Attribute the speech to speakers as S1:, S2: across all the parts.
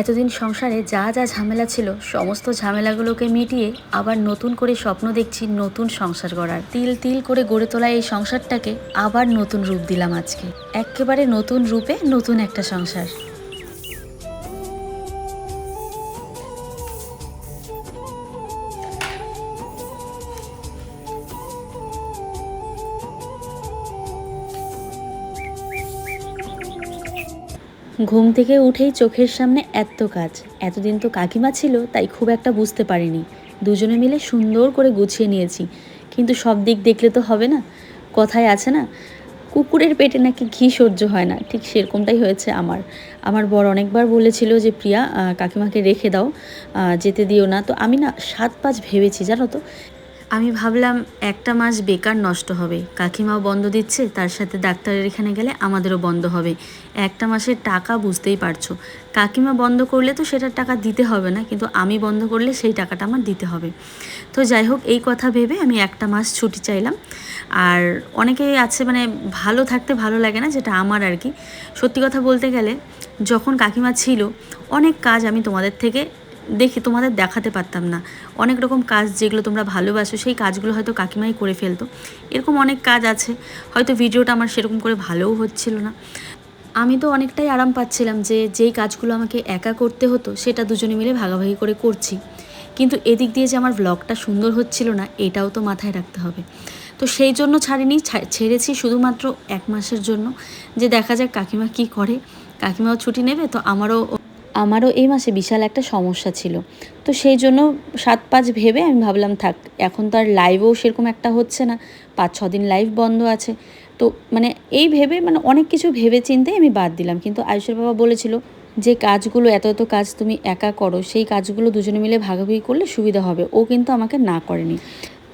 S1: এতদিন সংসারে যা যা ঝামেলা ছিল, সমস্ত ঝামেলাগুলোকে মিটিয়ে আবার নতুন করে স্বপ্ন দেখছি নতুন সংসার গড়ার। তিল তিল করে গড়ে তোলা এই সংসারটাকে আবার নতুন রূপ দিলাম আজকে। একেবারে নতুন রূপে নতুন একটা সংসার। ঘুম থেকে উঠেই চোখের সামনে এত কাজ। এতদিন তো কাকিমা ছিল, তাই খুব একটা বুঝতে পারিনি। দুজনে মিলে সুন্দর করে গুছিয়ে নিয়েছি। কিন্তু সব দিক দেখলে তো হবে না। কথায় আছে না, কুকুরের পেটে নাকি ঘি সহ্য হয় না। ঠিক সেরকমটাই হয়েছে আমার। আমার বর অনেকবার বলেছিল যে, প্রিয়া কাকিমাকে রেখে দাও যেতে দিও না। তো আমি না সাত পাঁচ ভেবেছি, জানো তো আমি ভাবলাম একটা মাস বেকার নষ্ট হবে। কাকিমাও বন্ধ দিচ্ছে, তার সাথে ডাক্তারের এখানে গেলে আমাদেরও বন্ধ হবে। একটা মাসের টাকা বুঝতেই পারছ। কাকিমা বন্ধ করলে তো সেটার টাকা দিতে হবে না, কিন্তু আমি বন্ধ করলে সেই টাকাটা আমার দিতে হবে। তো যাই হোক, এই কথা ভেবে আমি একটা মাস ছুটি চাইলাম। আর অনেকেই আছে মানে ভালো থাকতে ভালো লাগে না, যেটা আমার আর কি। সত্যি কথা বলতে গেলে, যখন কাকিমা ছিল, অনেক কাজ আমি তোমাদের থেকে দেখি তোমাদের দেখাতে পারতাম না। অনেক রকম কাজ যেগুলো তোমরা ভালোবাসো, সেই কাজগুলো হয়তো কাকিমাই করে ফেলতো। এরকম অনেক কাজ আছে। হয়তো ভিডিওটা আমার সেরকম করে ভালোও হচ্ছিল না। আমি তো অনেকটাই আরাম পাচ্ছিলাম যে, যেই কাজগুলো আমাকে একা করতে হতো, সেটা দুজনে মিলে ভাগাভাগি করে করছি। কিন্তু এদিক দিয়ে যে আমার ব্লগটা সুন্দর হচ্ছিল না, এটাও তো মাথায় রাখতে হবে। তো সেই জন্য ছাড়িনি ছেড়েছি শুধুমাত্র এক মাসের জন্য। যে দেখা যাক কাকিমা কি করে। কাকিমাও ছুটি নেবে, তো আমারও আমারও এই মাসে বিশাল একটা সমস্যা ছিল। তো সেই জন্য সাত পাঁচ ভেবে আমি ভাবলাম, থাক, এখন তো আর লাইভও সেরকম একটা হচ্ছে না, পাঁচ ছ দিন লাইভ বন্ধ আছে। তো মানে এই ভেবে মানে অনেক কিছু ভেবে চিন্তেই আমি বাদ দিলাম। কিন্তু আয়ুষের বাবা বলেছিল, যে কাজগুলো, এত এত কাজ তুমি একা করো, সেই কাজগুলো দুজনে মিলে ভাগাভাগি করলে সুবিধা হবে। ও কিন্তু আমাকে না করেনি।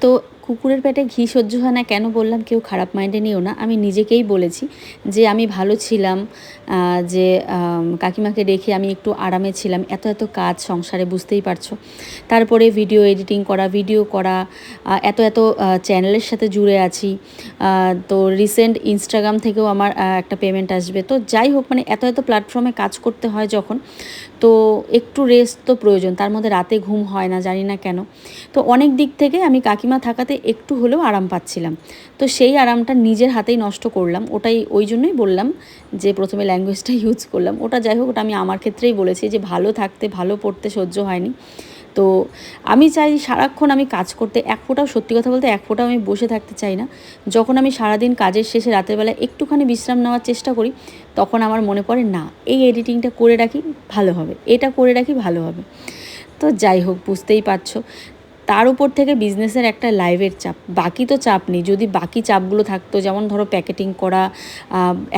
S1: তো কুকুরের পেটে ঘি সহ্য হয় না, কেন বললাম কেউ খারাপ মাইন্ডে নিও না। আমি নিজেকেই বলেছি যে আমি ভালো ছিলাম যে কাকিমাকে রেখে আমি একটু আরামে ছিলাম। এত এত কাজ সংসারে বুঝতেই পারছ। তারপরে ভিডিও এডিটিং করা ভিডিও করা এত এত চ্যানেলের সাথে জুড়ে আছি। তো রিসেন্ট ইনস্টাগ্রাম থেকেও আমার একটা পেমেন্ট আসবে। তো যাই হোক মানে এত এত প্ল্যাটফর্মে কাজ করতে হয় যখন তো একটু রেস্ট তো প্রয়োজন। তার মধ্যে রাতে ঘুম হয় না, জানি না কেন। তো অনেক দিক থেকে আমি কাকিমা থাকাতে একটু হলেও আরাম পাচ্ছিলাম। তো সেই আরামটা নিজের হাতেই নষ্ট করলাম। ওটাই ওই জন্যই বললাম যে প্রথমে ল্যাঙ্গুয়েজটা ইউজ করলাম। ওটা যাই হোক, ওটা আমি আমার ক্ষেত্রেই বলেছি যে ভালো থাকতে, ভালো পড়তে সহ্য হয়নি। তো আমি চাই সারাক্ষণ আমি কাজ করতে এক ফোঁটাও, সত্যি কথা বলতে এক ফোঁটাও আমি বসে থাকতে চাই না। যখন আমি সারাদিন কাজের শেষে রাতের বেলা একটুখানি বিশ্রাম নেওয়ার চেষ্টা করি, তখন আমার মনে পড়ে, না, এই এডিটিংটা করে রাখি, ভালো হবে। এটা করে রাখি, ভালো হবে। তো যাই হোক, বুঝতেই পারছ। তার উপর থেকে বিজনেসের একটা লাইভের চাপ। বাকি তো চাপ নেই। যদি বাকি চাপগুলো থাকতো, যেমন ধরো প্যাকেটিং করা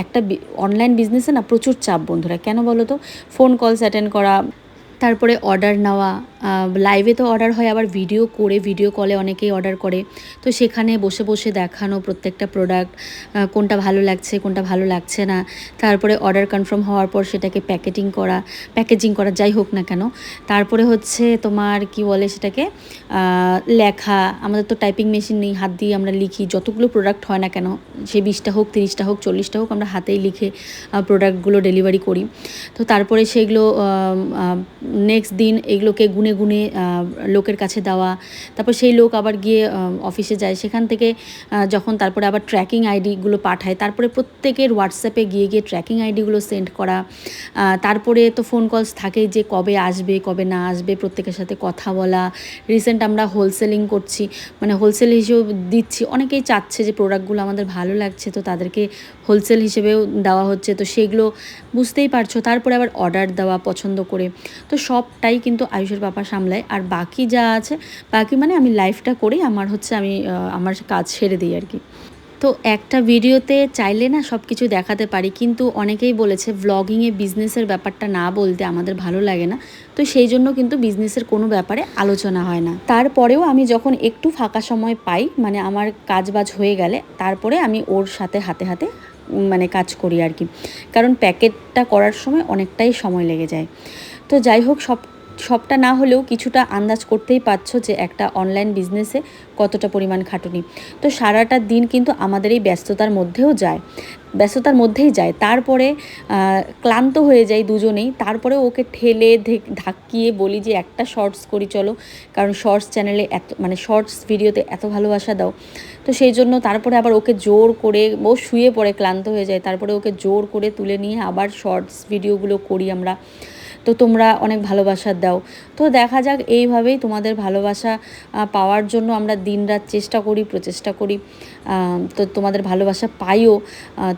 S1: একটা অনলাইন বিজনেসে না প্রচুর চাপ বন্ধুরা। কেন বলো তো? ফোন কলস অ্যাটেন্ড করা, তারপরে অর্ডার নেওয়া লাইভে তো অর্ডার হয়, আবার ভিডিও করে ভিডিও কলে অনেকেই অর্ডার করে। তো সেখানে বসে বসে দেখানো প্রত্যেকটা প্রোডাক্ট কোনটা ভালো লাগছে, কোনটা ভালো লাগছে না। তারপরে অর্ডার কনফার্ম হওয়ার পর সেটাকে প্যাকেটিং করা প্যাকেজিং করা যাই হোক না কেন। তারপরে হচ্ছে তোমার কি বলে সেটাকে? লেখা। আমাদের তো টাইপিং মেশিন নেই, হাত দিয়ে আমরা লিখি। যতগুলো প্রোডাক্ট হয় না কেন, সে বিশটা হোক, তিরিশটা হোক, চল্লিশটা হোক, আমরা হাতেই লিখে প্রোডাক্টগুলো ডেলিভারি করি। তো তারপরে সেগুলো নেক্সট দিন এগুলোকে গুনে গুনে আহ, লোকের কাছে দেওয়া। তারপর সেই লোক আবার গিয়ে অফিসে যায়। সেখান থেকে যখন তারপরে আবার ট্র্যাকিং আইডিগুলো পাঠায় তারপরে প্রত্যেকের হোয়াটসঅ্যাপে গিয়ে গিয়ে ট্র্যাকিং আইডিগুলো সেন্ড করা। তারপরে তো ফোন কলস থাকেই যে কবে আসবে কবে না আসবে প্রত্যেকের সাথে কথা বলা। রিসেন্ট আমরা হোলসেলিং করছি মানে হোলসেল হিসেবে দিচ্ছি। অনেকেই চাচ্ছে যে প্রোডাক্টগুলো আমাদের ভালো লাগছে তো তাদেরকে হোলসেল হিসেবেও দেওয়া হচ্ছে। তো সেগুলো বুঝতেই পারছ। তারপরে আবার অর্ডার দেওয়া পছন্দ করে। তো সবটাই কিন্তু আয়ুষের বাবা সামলায়। আর বাকি যা আছে, বাকি মানে আমি লাইফটা করেই আমার হচ্ছে আমি আমার কাজ সেরে দিই আর কি। তো একটা ভিডিওতে চাইলে না সব কিছু দেখাতে পারি, কিন্তু অনেকেই বলেছে ভ্লগিংয়ে বিজনেসের ব্যাপারটা না বলতে আমাদের ভালো লাগে না। তো সেই জন্য কিন্তু বিজনেসের কোনো ব্যাপারে আলোচনা হয় না। তারপরেও আমি যখন একটু ফাঁকা সময় পাই মানে আমার কাজ বাজ হয়ে গেলে, তারপরে আমি ওর সাথে হাতে হাতে মানে কাজ করি আর কি। কারণ প্যাকেটটা করার সময় অনেকটাই সময় লেগে যায়। তো যাই হোক সব সবটা না হলেও কিছুটা আন্দাজ করতেই পারছ যে একটা অনলাইন বিজনেসে কতটা পরিমাণ খাটুনি। তো সারাটা দিন কিন্তু আমাদের এই ব্যস্ততার মধ্যেও যায়। ব্যস্ততার মধ্যেই যায়। তারপরে ক্লান্ত হয়ে যাই দুজনেই। তারপরে ওকে ঠেলে ধাক্কিয়ে বলি যে, একটা শর্টস করি, চলো। কারণ শর্টস চ্যানেলে এত মানে শর্টস ভিডিওতে এত ভালোবাসা দাও। তো সেই জন্য তারপরে আবার ওকে জোর করে, ও শুয়ে পড়ে, ক্লান্ত হয়ে যায়। তারপরে ওকে জোর করে তুলে নিয়ে আবার শর্টস ভিডিওগুলো করি আমরা। তো তোমরা অনেক ভালোবাসা দাও। তো দেখা যাক এইভাবেই তোমাদের ভালোবাসা পাওয়ার জন্য আমরা দিনরাত চেষ্টা করি, প্রচেষ্টা করি। তো তোমাদের ভালোবাসা পাইও।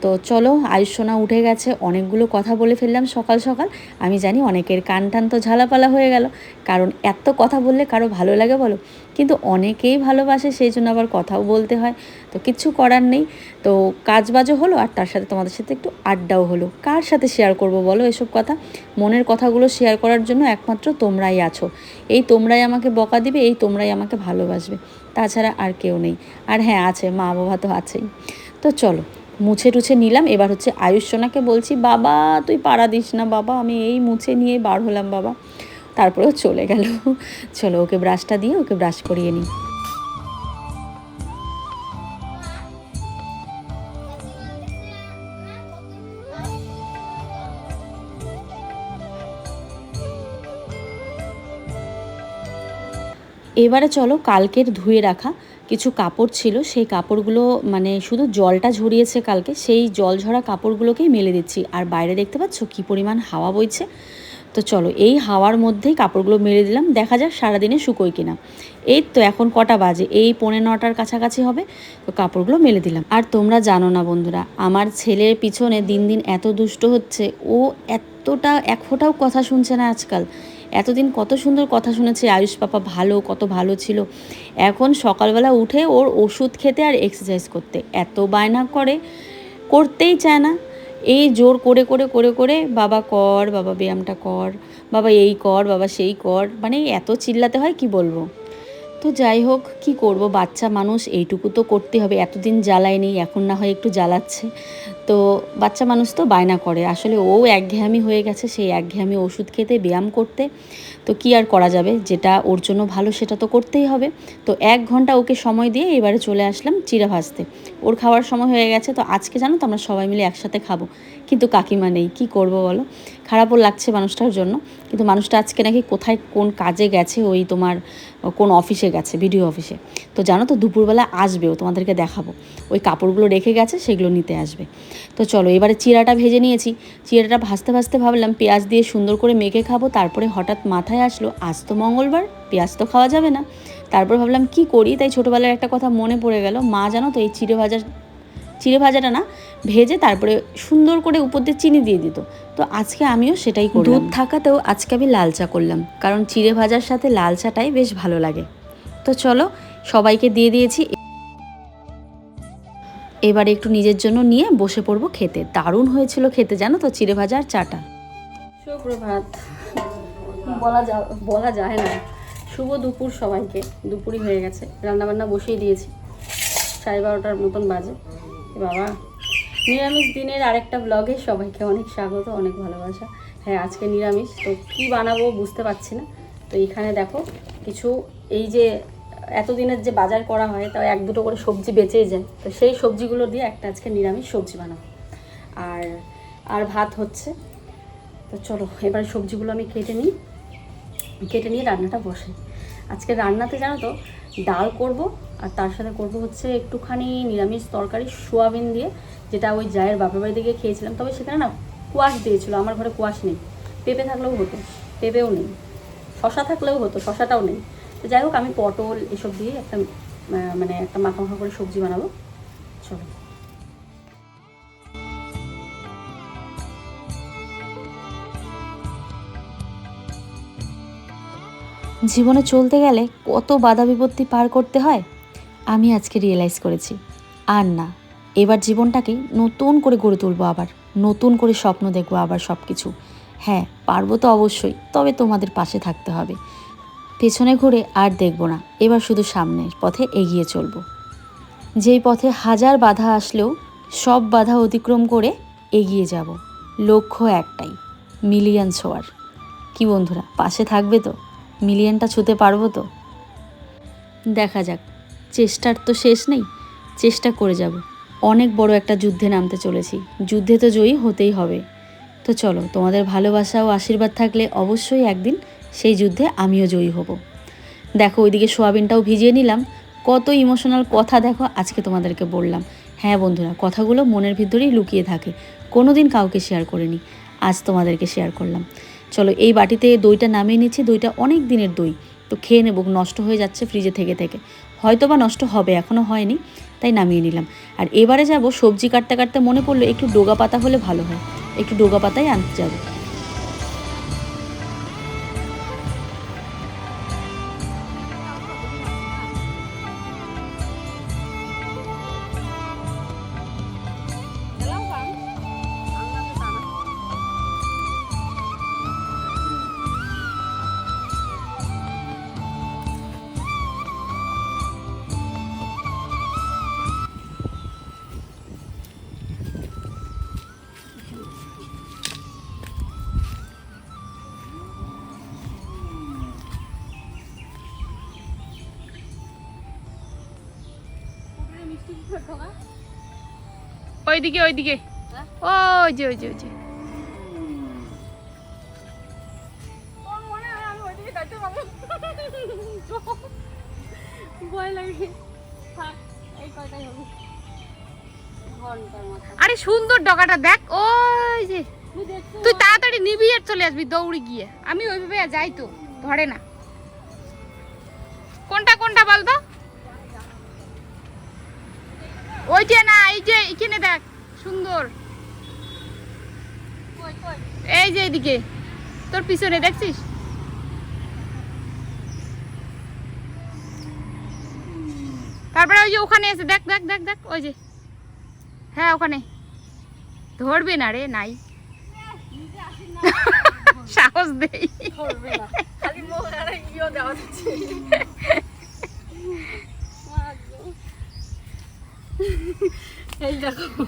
S1: তো চলো, আয়ুষ্যনা উঠে গেছে, অনেকগুলো কথা বলে ফেললাম সকাল সকাল। আমি জানি অনেকের কান টান তো ঝালাপালা হয়ে গেল। কারণ এত কথা বললে কারও ভালো লাগে বলো? কিন্তু অনেকেই ভালোবাসে, সেই জন্য আবার কথাও বলতে হয়। তো কিচ্ছু করার নেই। তো কাজবাজও হলো, আর তার সাথে তোমাদের সাথে একটু আড্ডাও হলো। কার সাথে শেয়ার করব বলো এসব কথা? মনের কথাগুলো শেয়ার করার জন্য একমাত্র তোমরাই আছো। এই তোমরাই আমাকে বকা দিবে, এই তোমরাই আমাকে ভালোবাসবে। তাছাড়া আর কেউ নেই। আর হ্যাঁ আছে, মা বাবা তো আছেই। তো চলো, মুছে টুছে নিলাম। এবার হচ্ছে আয়ুষ সোনাকে বলছি, বাবা, তুই পাড়া দিস না, বাবা, আমি এই মুছে নিয়ে বার হলাম, বাবা। তারপরেও চলে গেল। চলো, ওকে ব্রাশটা দিয়ে ওকে ব্রাশ করিয়ে নিই। এবারে চলো কালকের ধুয়ে রাখা কিছু কাপড় ছিল, সেই কাপড়গুলো মানে শুধু জলটা ঝরিয়েছে কালকে, সেই জল ঝরা কাপড়গুলোকেই মেলে দিচ্ছি। আর বাইরে দেখতে পাচ্ছ কী পরিমাণ হাওয়া বইছে। তো চলো, এই হাওয়ার মধ্যেই কাপড়গুলো মেলে দিলাম, দেখা যাক সারাদিনে শুকোয় কিনা। এই তো এখন কটা বাজে, এই পৌনে নটার কাছাকাছি হবে, তো কাপড়গুলো মেলে দিলাম। আর তোমরা জানো না বন্ধুরা, আমার ছেলের পিছনে দিন দিন এত দুষ্ট হচ্ছে, ও এতটা এক ফোঁটাও কথা শুনছে না আজকাল। এতদিন কত সুন্দর কথা শুনেছি, আয়ুষ পাপা ভালো, কত ভালো ছিল। এখন সকালবেলা উঠে ওর ওষুধ খেতে আর এক্সারসাইজ করতে। এত বায়না করে, করতেই চায় না। এই জোর করে করে করে করে, বাবা কর, বাবা ব্যায়ামটা কর, বাবা এই কর, বাবা সেই কর। মানে এত চিল্লাতে হয়, কি বলব? তো যাই হোক, কি করব? বাচ্চা মানুষ, এইটুকু তো করতে হবে। এতদিন জ্বালায়নি এখন না হয় একটু জ্বালাচ্ছে। তো বাচ্চা মানুষ তো বায়না করে। আসলে ও একঘেয়ামি হয়ে গেছে, সেই একঘেয়ামি ওষুধ খেতে, ব্যায়াম করতে। তো কি আর করা যাবে? যেটা ওর জন্য ভালো, সেটা তো করতেই হবে। তো এক ঘণ্টা ওকে সময় দিয়ে এবারে চলে আসলাম চিড়া ভাজতে। ওর খাওয়ার সময় হয়ে গেছে, তো আজকে জানো তো আমরা সবাই মিলে একসাথে খাব। কিন্তু কাকিমা নেই, কী করব বলো? খারাপও লাগছে মানুষটার জন্য। কিন্তু মানুষটা আজকে নাকি কোথায় কোন কাজে গেছে, ওই তোমার কোন অফিসে গেছে, ভিডিও অফিসে। তো জানো তো, দুপুরবেলা আসবেও, তোমাদেরকে দেখাবো। ওই কাপড়গুলো রেখে গেছে, সেগুলো নিতে আসবে। তো চলো, এবারে চিড়াটা ভেজে নিয়েছি। চিড়াটা ভাজতে ভাজতে ভাবলাম, পেঁয়াজ দিয়ে সুন্দর করে মেখে খাব। তারপরে হঠাৎ মাথায় আসলো, আজ তো মঙ্গলবার, পেঁয়াজ তো খাওয়া যাবে না। তারপর ভাবলাম, কি করি? তাই ছোটোবেলার একটা কথা মনে পড়ে গেল। মা জানো তো, এই চিড়ে ভাজা চিড়ে ভাজাটা না ভেজে তারপরে সুন্দর করে উপর দিয়ে চিনি দিয়ে দিত। তো আজকে আমিও সেটাই করি দুধ থাকাতেও আজকে আমি লাল চা করলাম কারণ চিড়ে ভাজার সাথে লাল চাটাই বেশ ভালো লাগে। তো চলো সবাইকে দিয়ে দিয়েছি। এবারে একটু নিজের জন্য নিয়ে বসে পড়ব খেতে। দারুণ হয়েছিল খেতে জানো তো চিড়ে ভাজা আর চাটা।
S2: সুপ্রভাত। বলা যা বলা যায় না। শুভ দুপুর সবাইকে। দুপুরই হয়ে গেছে। রান্নাবান্না বসিয়ে দিয়েছি। সাড়ে বারোটার মতন বাজে। বাবা। নিরামিষ দিনের আরেকটা ব্লগে সবাইকে অনেক স্বাগত, অনেক ভালোবাসা। হ্যাঁ আজকে নিরামিষ, তো কী বানাবো বুঝতে পারছি না। তো এখানে দেখো, কিছু এই যে এতদিনের যে বাজার করা হয়, তাও এক দুটো করে সবজি বেঁচেই যায়। তো সেই সবজিগুলো দিয়ে একটা আজকে নিরামিষ সবজি বানাবো। আর আর ভাত হচ্ছে। তো চলো, এবারে সবজিগুলো আমি কেটে নিই। কেটে নিয়ে রান্নাটা বসাই। আজকে রান্নাতে জানো তো, ডাল করব আর তার সাথে করব হচ্ছে একটুখানি নিরামিষ তরকারি, সোয়াবিন দিয়ে, যেটা ওই জায়ের বাপের বাড়িতে গিয়ে খেয়েছিলাম। তবে সেখানে না কোয়াশ দিয়েছিল, আমার ঘরে কোয়াশ নেই। পেঁপে থাকলেও হতো, পেঁপেও নেই। শশা থাকলেও হতো, শশাটাও নেই। তো যাই হোক, আমি পটল এসব দিয়ে একটা মানে একটা মাখা মাখা করে সবজি বানাবো। চলো।
S1: জীবনে চলতে গেলে কত বাধা বিপত্তি পার করতে হয়? আমি আজকে রিয়েলাইজ করেছি। আর না, এবার জীবনটাকে নতুন করে গড়ে তুলবো আবার, নতুন করে স্বপ্ন দেখব আবার সব কিছু হ্যাঁ পারব তো অবশ্যই, তবে তোমাদের পাশে থাকতে হবে। পেছনে ঘুরে আর দেখব না, এবার শুধু সামনের পথে এগিয়ে চলবো। যেই পথে হাজার বাধা আসলেও, সব বাধা অতিক্রম করে এগিয়ে যাব। লক্ষ্য একটাই মিলিয়ন ছোঁয়ার। কি বন্ধুরা, পাশে থাকবে তো? মিলিয়নটা ছুতে পারব তো? দেখা যাক। চেষ্টার তো শেষ নেই, চেষ্টা করে যাব। অনেক বড় একটা যুদ্ধে নামতে চলেছি, যুদ্ধে তো জয়ী হতেই হবে। তো চলো, তোমাদের ভালোবাসা ও আশীর্বাদ থাকলে অবশ্যই একদিন সেই যুদ্ধে আমিও জয়ী হব। দেখো, ওইদিকে সোয়াবিনটাও ভিজিয়ে নিলাম। কত ইমোশনাল কথা দেখো, আজকে তোমাদেরকে বললাম। হ্যাঁ বন্ধুরা, কথাগুলো মনের ভিতরেই লুকিয়ে থাকে। কোনো দিন কাউকে শেয়ার করিনি, আজ তোমাদেরকে শেয়ার করলাম। চলো, এই বাটিতে দইটা নামিয়ে নিচ্ছি, দইটা অনেক দিনের দই। তো খেয়ে নেব, নষ্ট হয়ে যাচ্ছে ফ্রিজে থেকে থেকে। হয়তো বা নষ্ট হবে এখনও হয়নি, তাই নামিয়ে নিলাম। আর এবারে যাব সবজি কাটতে কাটতে মনে পড়ল একটু ডোগা পাতা হলে ভালো হয়, একটু ডোগা পাতাই আনতে যাব।
S3: ওইদিকে ওইদিকে।
S2: হ্যাঁ?
S3: ওই যে ওই যে ওই যে। আরে সুন্দর ডগাটা দেখ ওই যে। তুই তাড়াতাড়ি নিবি আর চলে আসবি দৌড়ে গিয়ে। আমি ওইভাবে যাই তো ধরে না। কোনটা কোনটা বল তো ওইটা না এই যে এখানে দেখ সুন্দর। এই যে এদিকে তোর পিছনে দেখছিস? তারপরে ওই যে ওখানে আছে দেখ দেখ দেখ দেখ ওই যে। হ্যাঁ ওখানে। ধরবে না রে নাই। সাহস দেই।
S2: করবে না। খালি আর ইও দেওয়া যাচ্ছে। এই দেখো,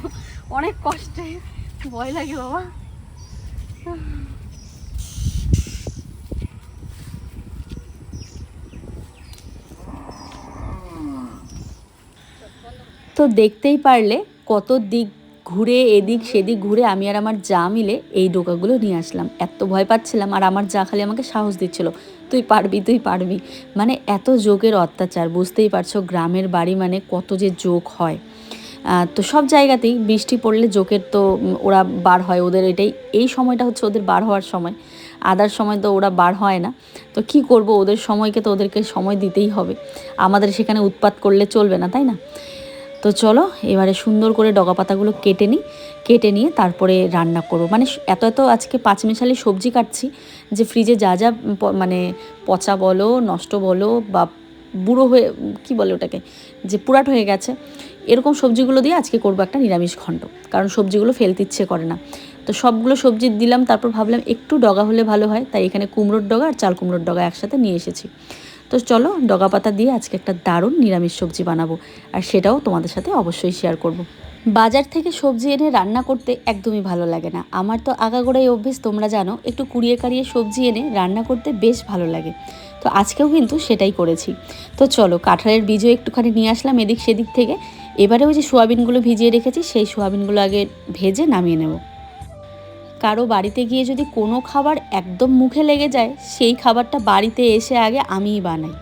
S2: অনেক কষ্টে, ভয় লাগে বাবা।
S1: তো দেখতেই পারলে কত দিক ঘুরে, এদিক সেদিক ঘুরে আমি আর আমার যা মিলে এই ডোকাগুলো নিয়ে আসলাম। এত ভয় পাচ্ছিলাম আর আমার যা খালি আমাকে সাহস দিচ্ছিল। তুই পারবি তুই পারবি। মানে এত যোগের অত্যাচার, বুঝতেই পারছ গ্রামের বাড়ি মানে কত যে যোগ হয়। তো সব জায়গাতেই বৃষ্টি পড়লে জোকের তো ওরা বার হয় ওদের এটাই। এই সময়টা হচ্ছে ওদের বার হওয়ার সময়। আদার সময় তো ওরা বার হয় না। তো কি করব, ওদের সময়কে তো ওদেরকে সময় দিতেই হবে। আমাদের সেখানে উৎপাত করলে চলবে না, তাই না? তো চলো, এবারে সুন্দর করে ডগা পাতাগুলো কেটে নিই, কেটে নিয়ে তারপরে রান্না করব। মানে এত এত আজকে পাঁচমিশালি সবজি কাটছি যে ফ্রিজে যা যা মানে পচা বলো, নষ্ট বলো বা বুড়ো হয়ে কি বলে ওটাকে, যে পুরাট হয়ে গেছে, এরকম সবজিগুলো দিয়ে আজকে করব একটা নিরামিষ খণ্ড কারণ সবজিগুলো ফেলতে ইচ্ছে করে না। তো সবগুলো সবজি দিলাম, তারপর ভাবলাম একটু ডগা হলে ভালো হয়, তাই এখানে কুমড়োর ডগা আর চাল কুমড়োর ডগা একসাথে নিয়ে এসেছি। তো চলো ডগা পাতা দিয়ে আজকে একটা দারুণ নিরামিষ সবজি বানাবো। আর সেটাও তোমাদের সাথে অবশ্যই শেয়ার করব। বাজার থেকে সবজি এনে রান্না করতে একদমই ভালো লাগে না। আমার তো আগাগোড়াই অভ্যেস, তোমরা জানো, একটু কুড়িয়ে কাড়িয়ে সবজি এনে রান্না করতে বেশ ভালো লাগে। তো আজকেও কিন্তু সেটাই করেছি। তো চলো, কাঁঠালের বীজও একটুখানি নিয়ে আসলাম এদিক সেদিক থেকে। এবারে ওই যে সোয়াবিনগুলো ভিজিয়ে রেখেছি, সেই সোয়াবিনগুলো আগে ভেজে নামিয়ে নেব। কারও বাড়িতে গিয়ে যদি কোনো খাবার একদম মুখে লেগে যায়, সেই খাবারটা বাড়িতে এসে আগে আমিই বানাই।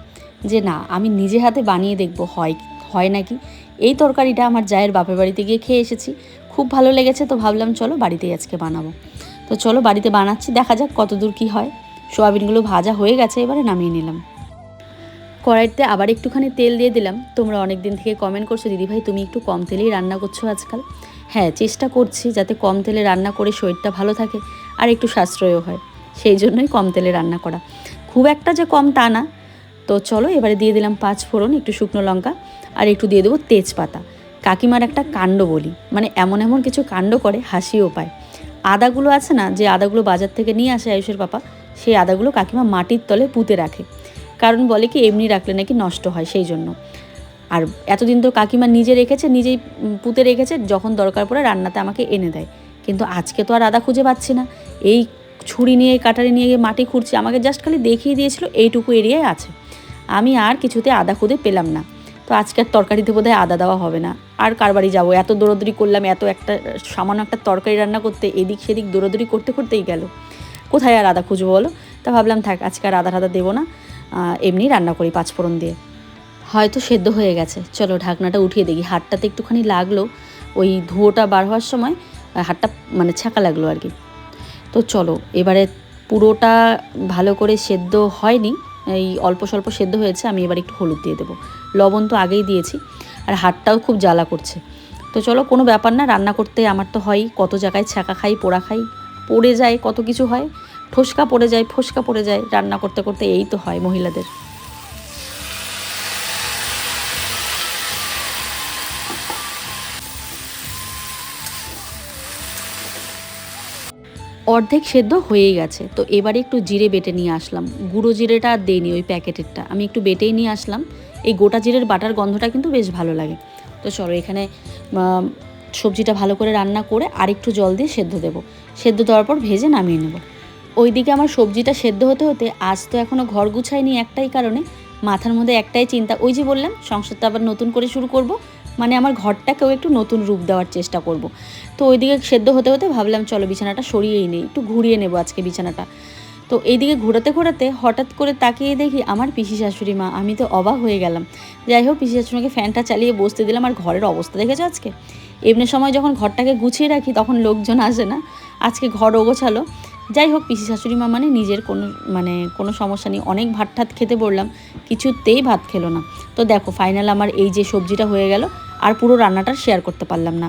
S1: যে না, আমি নিজে হাতে বানিয়ে দেখব, হয় হয় নাকি? এই তরকারিটা আমার জায়ের বাপের বাড়িতে গিয়ে খেয়ে এসেছি। খুব ভালো লেগেছে, তো ভাবলাম চলো বাড়িতেই আজকে বানাবো। তো চলো বাড়িতে বানাচ্ছি, দেখা যাক কতদূর কি হয়। সোয়াবিনগুলো ভাজা হয়ে গেছে, এবারে নামিয়ে নিলাম। কড়াইতে আবার একটুখানি তেল দিয়ে দিলাম। তোমরা অনেক দিন থেকে কমেন্ট করছ, দিদিভাই, তুমি একটু কম তেলেই রান্না করছ আজকাল। হ্যাঁ চেষ্টা করছি যাতে কম তেলে রান্না করে শরীরটা ভালো থাকে আর একটু সাশ্রয়ও হয়। সেই জন্যই কম তেলে রান্না করা। খুব একটা যে কম তা না। তো চলো এবারে দিয়ে দিলাম পাঁচ ফোড়ন, একটু শুকনো লঙ্কা আর একটু দিয়ে দেবো তেজপাতা। কাকিমার একটা কাণ্ড বলি মানে এমন এমন কিছু কাণ্ড করে, হাসিও পায়। আদাগুলো আছে না, যে আদাগুলো বাজার থেকে নিয়ে আসে আয়ুষের পাপা, সেই আদাগুলো কাকিমা মাটির তলে পুঁতে রাখে। কারণ বলে কি, এমনি রাখলে নাকি নষ্ট হয়, সেই জন্য। আর এতদিন তো কাকিমা নিজে রেখেছে, নিজেই পুঁতে রেখেছে, যখন দরকার পড়ে রান্নাতে আমাকে এনে দেয়। কিন্তু আজকে তো আর আদা খুঁজে পাচ্ছি না। এই ছুরি নিয়ে, কাটারি নিয়ে মাটি খুঁড়ছি, আমাকে জাস্ট খালি দেখিয়ে দিয়েছিল, এইটুকু এরিয়ায় আছে। আমি আর কিছুতে আদা খুদে পেলাম না। তো আজকের তরকারিতে বোধহয় আদা দেওয়া হবে না। আর কার বাড়ি যাব? এত দৌড়দৌড়ি করলাম, এত একটা সামান্য একটা তরকারি রান্না করতে, এদিক সেদিক দৌড়দৌড়ি করতে করতেই গেল। কোথায় আর আদা খুঁজবো বলো? তা ভাবলাম থাক, আজকে আর আদা টাদা দেবো না। এমনি রান্না করি পাঁচফোড়ন দিয়ে। হয়তো সেদ্ধ হয়ে গেছে। চলো ঢাকনাটা উঠিয়ে দেখি। হাতটাতে একটুখানি লাগল। ওই ধুয়োটা বার হওয়ার সময় হাতটা মানে ছাকা লাগল আর কি। তো চলো, এবারে পুরোটা ভালো করে সেদ্ধ হয়নি। এই অল্প স্বল্প সেদ্ধ হয়েছে, আমি এবার একটু হলুদ দিয়ে দেবো। লবণ তো আগেই দিয়েছি, আর হাতটাও খুব জ্বালা করছে। তো চলো, কোনো ব্যাপার না, রান্না করতে আমার তো হয়ই। কত জায়গায় ছ্যাঁকা খাই, পোড়া খাই, পড়ে যায় কত কিছু হয়। ঠোসকা পড়ে যায়, ফোসকা পড়ে যায়। রান্না করতে করতে এই তো হয় মহিলাদের। অর্ধেক সেদ্ধ হয়েই গেছে। তো এবারে একটু জিরে বেটে নিয়ে আসলাম। গুঁড়ো জিরেটা আর দেইনি ওই প্যাকেটেরটা। আমি একটু বেটেই নিয়ে আসলাম। এই গোটা জিরের বাটার গন্ধটা কিন্তু বেশ ভালো লাগে। তো চলো এখানে সবজিটা ভালো করে রান্না করে আর একটু জল দিয়ে সেদ্ধ দেবো। সেদ্ধ দেওয়ার পর ভেজে নামিয়ে নেব। ওইদিকে আমার সবজিটা সেদ্ধ হতে হতে আজ তো এখনও ঘর গুছাইনি একটাই কারণে। মাথার মধ্যে একটাই চিন্তা। ওই যে বললাম, সংসারটা আবার নতুন করে শুরু করব। মানে আমার ঘরটাকেও একটু নতুন রূপ দেওয়ার চেষ্টা করব। তো ওইদিকে সেদ্ধ হতে হতে ভাবলাম, চলো বিছানাটা সরিয়েই নেই, একটু ঘুরিয়ে নেব আজকে বিছানাটা। তো এইদিকে ঘোরাতে ঘোরাতে হঠাৎ করে তাকিয়ে দেখি আমার পিসি শাশুড়ি মা, আমি তো অবাক হয়ে গেলাম। যাই হোক, পিসি শাশুড়িকে ফ্যানটা চালিয়ে বসতে দিলাম, আর ঘরের অবস্থা দেখেছ আজকে? এমনি সময় যখন ঘরটাকে গুছিয়ে রাখি, তখন লোকজন আসে না। আজকে ঘর ওগোছালো যাই হোক, পিসি শাশুড়ি মা মানে নিজের কোনো মানে কোনো সমস্যা নেই। অনেক ভাত ঠাত খেতে বললাম, কিছুতেই ভাত খেলো না। তো দেখো ফাইনাল আমার এই যে সবজিটা হয়ে গেল, আর পুরো রান্নাটা শেয়ার করতে পারলাম না।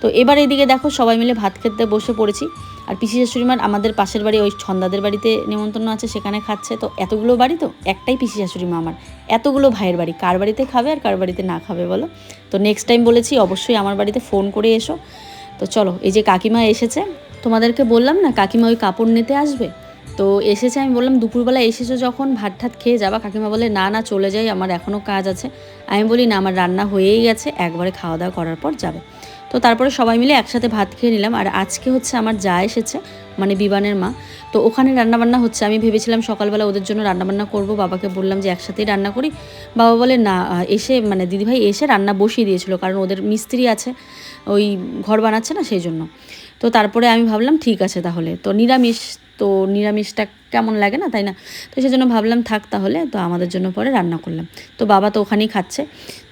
S1: তো এবার এদিকে দেখো, সবাই মিলে ভাত খেতে বসে পড়েছি। আর পিসি শাশুড়িমার আমাদের পাশের বাড়ি, ওই ছন্দাদের বাড়িতে নেমন্তন্ন আছে, সেখানে খাচ্ছে। তো এতগুলো বাড়ি তো, একটাই পিসি শাশুড়ি মা আমার। এতগুলো ভাইয়ের বাড়ি, কার বাড়িতে খাবে আর কার বাড়িতে না খাবে বলো? তো নেক্সট টাইম বলেছি, অবশ্যই আমার বাড়িতে ফোন করে এসো। তো চলো, এই যে কাকিমা এসেছে তোমাদেরকে বললাম না, কাকিমা ওই কাপড় নিতে আসবে? তো এসেছে, আমি বললাম, দুপুরবেলা এসেছ যখন, ভাত ঠাত খেয়ে যাবা? কাকিমা বলে, না না, চলে যাই, আমার এখনও কাজ আছে। আমি বলি, না, আমার রান্না হয়েই গেছে, একবারে খাওয়া দাওয়া করার পর যাবে। তো তারপরে সবাই মিলে একসাথে ভাত খেয়ে নিলাম, আর আজকে হচ্ছে আমার যা এসেছে মানে বিবানের মা, তো ওখানে রান্নাবান্না হচ্ছে। আমি ভেবেছিলাম সকালবেলা ওদের জন্য রান্নাবান্না করব, বাবাকে বললাম যে একসাথেই রান্না করি। বাবা বলে, না এসে মানে দিদিভাই এসে রান্না বসিয়ে দিয়েছিল, কারণ ওদের মিস্ত্রি আছে, ওই ঘর বানাচ্ছে না, সেই জন্য। তো তারপরে আমি ভাবলাম, ঠিক আছে তাহলে। তো নিরামিষ, তো নিরামিষটা কেমন লাগে না, তাই না? তো সেজন্য ভাবলাম, থাক তাহলে। তো আমাদের জন্য পরে রান্না করলাম। তো বাবা তো ওখানেই খাচ্ছে।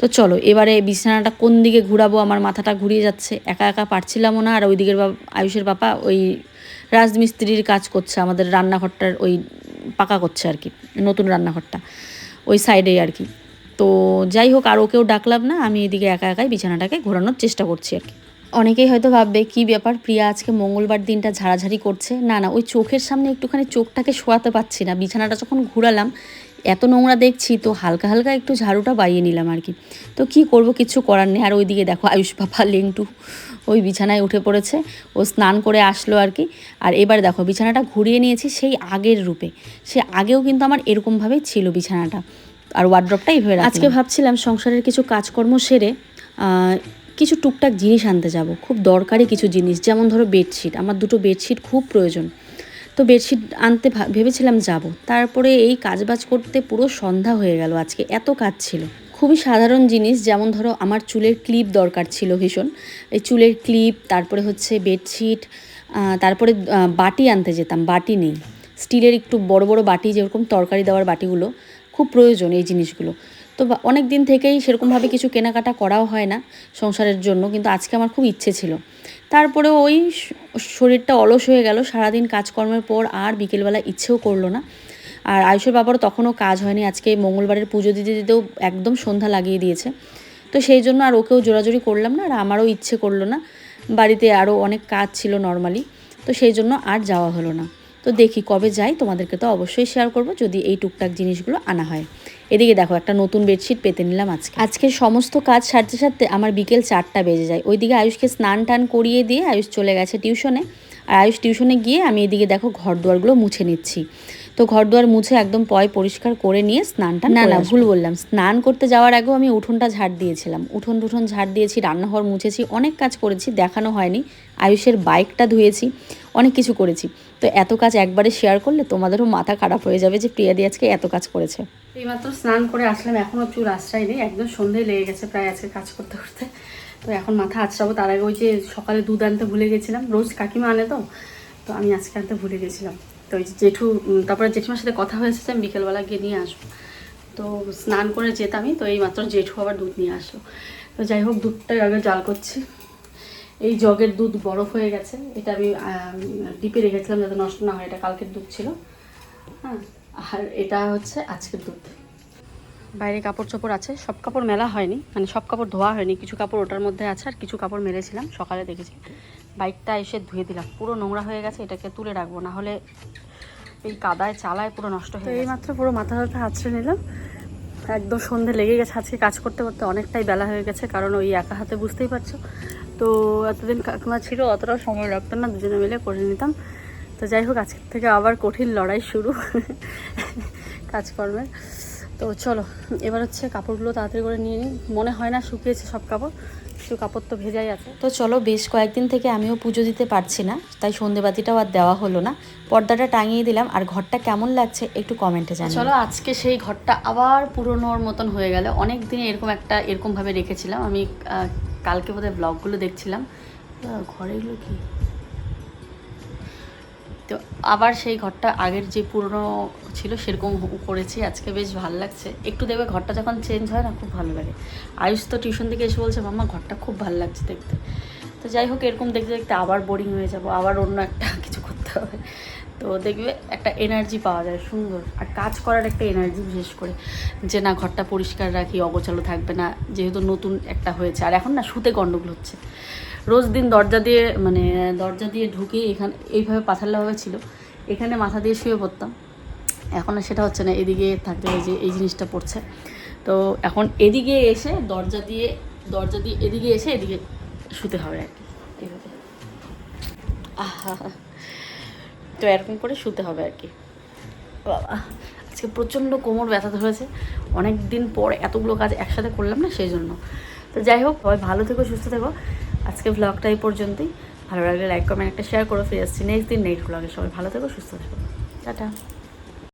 S1: তো চলো, এবারে বিছানাটা কোন দিকে ঘুরাবো? আমার মাথাটা ঘুরিয়ে যাচ্ছে। একা একা পারছিলামও না, আর ওই দিকের আয়ুষের বাবা ওই রাজমিস্ত্রির কাজ করছে। আমাদের রান্নাঘরটার ওই পাকা করছে আর কি, নতুন রান্নাঘরটা, ওই সাইডেই আর কি। তো যাই হোক, আর ওকেও ডাকলাম না। আমি এদিকে একা একাই বিছানাটাকে ঘোরানোর চেষ্টা করছি আর কি। অনেকেই হয়তো ভাববে, কি ব্যাপার? প্রিয়া আজকে মঙ্গলবার দিনটা ঝাড়াঝাড়ি করছে? না না, ওই চোখের সামনে একটুখানি চোখটাকে শোয়াতে পারছি না। বিছানাটা যখন ঘুরালাম, এত নোংরা দেখছি, তো হালকা হালকা একটু ঝাড়ুটা বাইয়ে নিলাম আর কি। তো কি করব? কিছু করার নেই। আর ওইদিকে দেখো, আয়ুষ পাপা লেংটু ওই বিছানায় উঠে পড়েছে। ও স্নান করে আসলো আর কি। আর এবার দেখো, বিছানাটা ঘুরিয়ে নিয়েছি সেই আগের রূপে। সে আগেও কিন্তু আমার এরকমভাবেই ছিল বিছানাটা। আর ওয়ার্ড্রপটা এইভাবে রাখলাম। আজকে ভাবছিলাম সংসারের কিছু কাজকর্ম সেরে কিছু টুকটাক জিনিস আনতে যাব, খুব দরকারি কিছু জিনিস, যেমন ধরো বেডশিট আমার দুটো বেডশিট খুব প্রয়োজন। তো বেডশিট আনতে ভেবেছিলাম যাব, তারপরে এই কাজবাজ করতে পুরো সন্ধ্যা হয়ে গেল, আজকে এত কাজ ছিল। খুবই সাধারণ জিনিস, যেমন ধরো আমার চুলের ক্লিপ দরকার ছিল ভীষণ। এই চুলের ক্লিপ তারপরে হচ্ছে বেডশিট তারপরে বাটি আনতে যেতাম, বাটি নেই। স্টিলের একটু বড় বড় বাটি, যেরকম তরকারি দেওয়ার বাটিগুলো, খুব প্রয়োজন এই জিনিসগুলো। তো অনেক দিন থেকেই সেরকমভাবে কিছু কেনাকাটা করাও হয় না সংসারের জন্য, কিন্তু আজকে আমার খুব ইচ্ছে ছিল। তারপরে ওই শরীরটা অলস হয়ে গেল, সারাদিন কাজকর্মের পর আর বিকেলবেলা ইচ্ছেও করল না। আর আয়ুষের বাবারও তখনও কাজ হয়নি, আজকে মঙ্গলবারের পুজো দিতে দিতেও একদম সন্ধ্যা লাগিয়ে দিয়েছে। তো সেই জন্য আর ওকেও জোরাজোরি করলাম না, আর আমারও ইচ্ছে করল না। বাড়িতে আরও অনেক কাজ ছিল নর্মালি, তো সেই জন্য আর যাওয়া হলো না। তো দেখি কবে যাই, তোমাদেরকে তো অবশ্যই শেয়ার করব, যদি এই টুকটাক জিনিসগুলো আনা হয়। এদিকে দেখো একটা নতুন বেডশিট পেতে নিলাম আজকে। আজকে সমস্ত কাজ সারতে সারতে আমার বিকেল চারটা বেজে যায়। ওইদিকে আয়ুষকে স্নান টান করিয়ে দিয়ে আয়ুষ চলে গেছে টিউশনে। আর আয়ুষ টিউশনে গিয়ে আমি এদিকে দেখো ঘর দুয়ারগুলো মুছে নিচ্ছি। তো ঘর দুয়ার মুছে একদম পয় পরিষ্কার করে নিয়ে স্নানটা না না ভুল বললাম। স্নান করতে যাওয়ার আগেও আমি উঠোনটা ঝাড় দিয়েছিলাম। উঠোন টুঠোন ঝাড় দিয়েছি রান্নাঘর মুছেছি অনেক কাজ করেছি দেখানো হয়নি। আয়ুষের বাইকটা ধুয়েছি অনেক কিছু করেছি। তো এত কাজ একবারে শেয়ার করলে তোমাদেরও মাথা খারাপ হয়ে যাবে যে প্রিয়াদি আজকে এত কাজ করেছে।
S2: এইমাত্র স্নান করে আসলাম এখনও চুল আশ্রয় নেই, একদম সন্ধ্যেই লেগে গেছে প্রায় আজকে কাজ করতে করতে। তো এখন মাথা আছড়াবো, তার আগে ওই যে সকালে দুধ আনতে ভুলে গেছিলাম, রোজ কাকিমা আনে তো তো আমি আজকে আনতে ভুলে গেছিলাম। তো ওই জেঠু তারপরে জেঠিমার সাথে কথা হয়েছে আমি বিকেলবেলা গিয়ে নিয়ে আসব। তো স্নান করে যেতামই, তো এই মাত্র জেঠু আবার দুধ নিয়ে আসলো। তো যাই হোক, দুধটাই আগে জাল করছি। এই জগের দুধ বরফ হয়ে গেছে। এটা আমি ডিপে রেখেছিলাম যাতে নষ্ট না হয় এটা কালকের দুধ ছিল। হ্যাঁ আর এটা হচ্ছে আজকের দুধ। বাইরে কাপড় চোপড় আছে সব কাপড় মেলা হয়নি মানে সব কাপড় ধোয়া হয়নি কিছু কাপড় ওটার মধ্যে আছে আর কিছু কাপড় মেরেছিলাম সকালে দেখেছি। বাইকটা এসে ধুয়ে দিলাম পুরো নোংরা হয়ে গেছে এটাকে তুলে রাখব না হলে এই কাদায় চালায় পুরো নষ্ট হয়ে এই মাত্র পুরো মাথা ব্যথা আছড়ে নিলাম। একদম সন্ধে লেগে গেছে আজকে কাজ করতে করতে অনেকটাই বেলা হয়ে গেছে কারণ ওই একা হাতে বুঝতেই পারছ। তো এতদিন কাকিমা ছিল অতটাও সময় লাগতো না দুজনে মিলে করে নিতাম। তো যাই হোক আজকের থেকে আবার কঠিন লড়াই শুরু কাজকর্মের। তো চলো এবার হচ্ছে কাপড়গুলো তাড়াতাড়ি করে নিয়ে নিই। মনে হয় না শুকিয়েছে সব কাপড় কিছু কাপড় তো ভেজাই আছে।
S1: তো চলো বেশ কয়েকদিন থেকে আমিও পুজো দিতে পারছি না তাই সন্ধেবাতিটাও আর দেওয়া হলো না। পর্দাটা টাঙিয়ে দিলাম আর ঘরটা কেমন লাগছে একটু কমেন্টে জানাও।
S2: চলো আজকে সেই ঘরটা আবার পুরনোর মতন হয়ে গেল। অনেক দিন এরকম একটা এরকমভাবে রেখেছিলাম। আমি কালকে বোধহয় ব্লগগুলো দেখছিলাম। ঘরে এগুলো কি? তো আবার সেই ঘরটা আগের যে পুরনো ছিল সেরকম করেছি, আজকে বেশ ভালো লাগছে। একটু দেখবে ঘরটা যখন চেঞ্জ হয় না, খুব ভালো লাগে। আয়ুষ তো টিউশন থেকে এসে বলছে, মাম্মা, ঘরটা খুব ভালো লাগছে দেখতে। তো যাই হোক, এরকম দেখতে দেখতে আবার বোরিং হয়ে যাব, আবার অন্য একটা কিছু করতে হবে। তো দেখবে একটা এনার্জি পাওয়া যায়, সুন্দর। আর কাজ করার একটা এনার্জি বিশেষ করে, যে না, ঘরটা পরিষ্কার রাখি, অগোছালো থাকবে না, যেহেতু নতুন একটা হয়েছে। আর এখন না শুতে গন্ডগোল হচ্ছে। রোজ দিন দরজা দিয়ে মানে দরজা দিয়ে ঢুকে এখানে, এইভাবে পাথারলাভাবে ছিল, এখানে মাথা দিয়ে শুয়ে পড়তাম। এখন আর সেটা হচ্ছে না, এদিকে থাকতে এই যে এই জিনিসটা পড়ছে। তো এখন এদিকে এসে দরজা দিয়ে দরজা দিয়ে এদিকে এসে এদিকে শুতে হবে আর কি, এইভাবে। আহা। তো এরকম করে শুতে হবে আর কি। বাবা, আজকে প্রচণ্ড কোমর ব্যথা ধরেছে। অনেক দিন পর এতগুলো কাজ একসাথে করলাম না, সেই জন্য। তো যাই হোক, সবাই ভালো থেকো, সুস্থ থেকো। আজকে ব্লগটা এই পর্যন্তই। ভালো লাগলে লাইক কমেন্ট একটা শেয়ার করো, ফিরে আসছি নেক্সট দিন নেক্সট ব্লগে সবাই ভালো থেকো, সুস্থ থেকো। টাটা।